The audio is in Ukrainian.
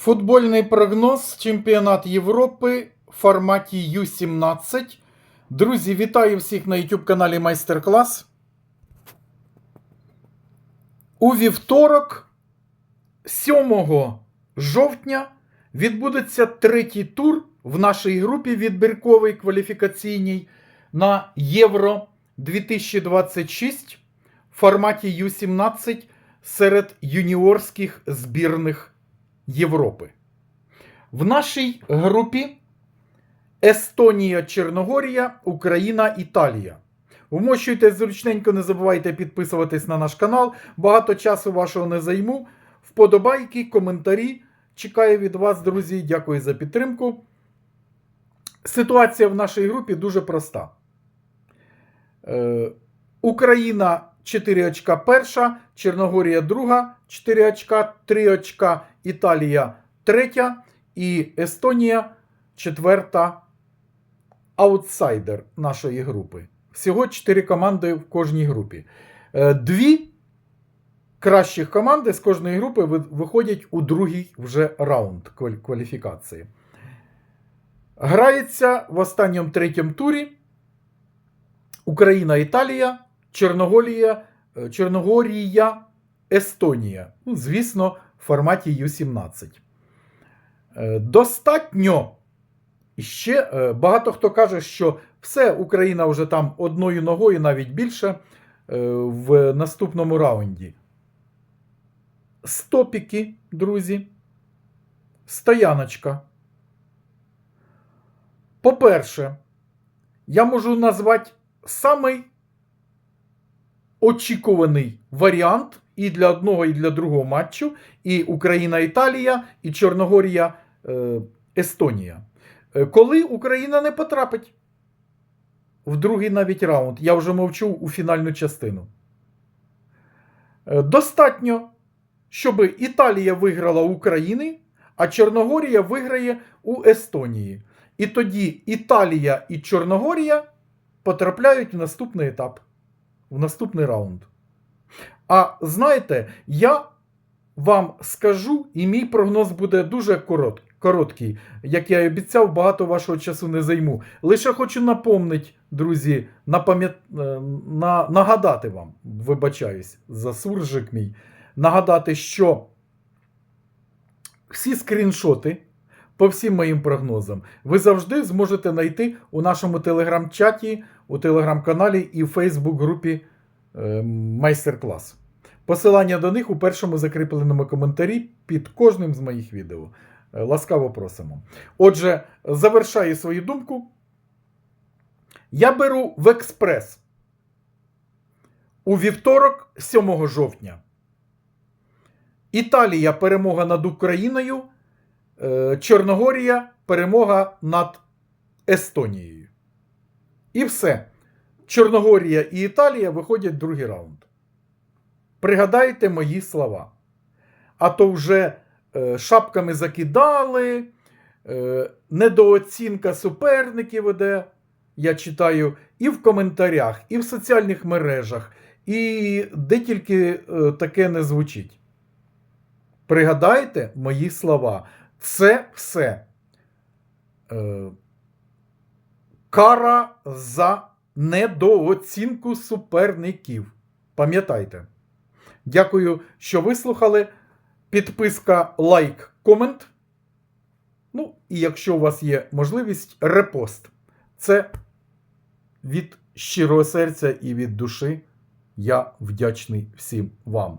Футбольний прогноз Чемпіонат Європи в форматі Ю-17. Друзі, вітаю всіх на YouTube каналі Майстер-клас. У вівторок, 7 жовтня, відбудеться третій тур в нашій групі відбірковій кваліфікаційній на Євро 2026 в форматі Ю-17 серед юніорських збірних Європи. В нашій групі Естонія, Чорногорія, Україна, Італія. Вмощуйте зручненько, не забувайте підписуватись на наш канал. Багато часу вашого не займу. Вподобайки, коментарі. Чекаю від вас, друзі. Дякую за підтримку. Ситуація в нашій групі дуже проста. Е, Україна 4 очка перша, Чорногорія друга, 4 очка, 3 очка, Італія третя і Естонія четверта аутсайдер нашої групи. Всього 4 команди в кожній групі. Е, Дві кращих команди з кожної групи виходять у другий вже раунд кваліфікації. Грається в останньому третьому турі Україна, Італія, Чорногорія, е, Чорногорія, Естонія. Ну, звісно, в форматі Ю-17. Е, Достатньо. Ще е, багато хто каже, що все, Україна вже там одною ногою, навіть більше, в наступному раунді. Стопіки, друзі. Стояночка. По-перше, я можу назвати самий очікуваний варіант і для одного, і для другого матчу. І Україна-Італія, і Чорногорія е, Естонія. Е, Коли Україна не потрапить в другий навіть раунд, я вже мовчу у фінальну частину. Е, Достатньо, щоб Італія виграла у України, а Чорногорія виграє у Естонії. І тоді Італія і Чорногорія потрапляють в наступний етап, в наступний раунд. А знаєте, я вам скажу, і мій прогноз буде дуже корот, короткий. Як я і обіцяв, багато вашого часу не займу. Лише хочу напомнити, друзі, напам'ят... е, на... нагадати вам, вибачаюсь за суржик мій, нагадати, що всі скріншоти по всім моїм прогнозам ви завжди зможете знайти у нашому телеграм-чаті, у телеграм-каналі і в Фейсбук-групі е, майстер-клас. Посилання до них у першому закріпленому коментарі під кожним з моїх відео. Е, Ласкаво просимо. Отже, завершаю свою думку. Я беру в експрес у вівторок, 7 жовтня. Італія перемога над Україною. Е, Чорногорія перемога над Естонією. І все. Чорногорія і Італія виходять другий раунд. Пригадайте мої слова. А то вже е, шапками закидали, е, недооцінка суперників іде, я читаю, і в коментарях, і в соціальних мережах, і де тільки таке не звучить. Пригадайте мої слова. Це все е, кара за недооцінку суперників. Пам'ятайте. Дякую, що вислухали. Підписка, лайк, комент. Ну, і якщо у вас є можливість, репост. Це від щирого серця і від душі. Я вдячний всім вам.